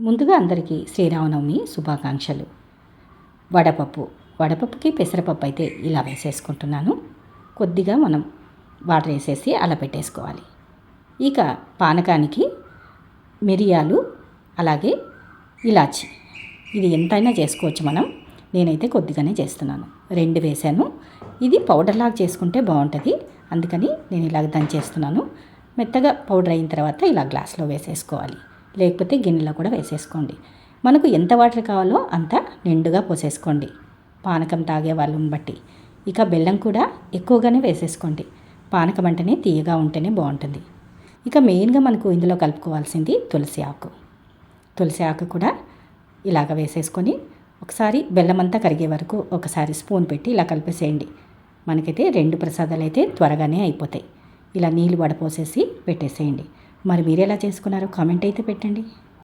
ముందుగా అందరికీ శ్రీరామనవమి శుభాకాంక్షలు. వడపప్పు. వడపప్పుకి పెసరపప్పు అయితే ఇలా వేసేసుకుంటున్నాను. కొద్దిగా మనం వాటర్ వేసేసి అలా పెట్టేసుకోవాలి. ఇక పానకానికి మిరియాలు అలాగే ఇలాచి. ఇది ఎంతైనా చేసుకోవచ్చు మనం. నేనైతే కొద్దిగానే చేస్తున్నాను. రెండు వేసాను. ఇది పౌడర్ లాగా చేసుకుంటే బాగుంటుంది. అందుకని నేను ఇలాగ దంచేస్తున్నాను. మెత్తగా పౌడర్ అయిన తర్వాత ఇలా గ్లాస్లో వేసేసుకోవాలి. లేకపోతే గిన్నెలో కూడా వేసేసుకోండి. మనకు ఎంత వాటర్ కావాలో అంత నిండుగా పోసేసుకోండి. పానకం తాగే వాళ్ళని బట్టి. ఇక బెల్లం కూడా ఎక్కువగానే వేసేసుకోండి. పానకం అంటేనే తీయగా ఉంటేనే బాగుంటుంది. ఇక మెయిన్గా మనకు ఇందులో కలుపుకోవాల్సింది తులసి ఆకు. తులసి ఆకు కూడా ఇలాగ వేసేసుకొని ఒకసారి బెల్లం అంతా కరిగే వరకు ఒకసారి స్పూన్ పెట్టి ఇలా కలిపేసేయండి. మనకైతే రెండు ప్రసాదాలు అయితే త్వరగానే అయిపోతాయి. ఇలా నీళ్ళు వడపోసేసి పెట్టేసేయండి. మరి మీరు ఎలా చేసుకున్నారో కామెంట్ అయితే పెట్టండి.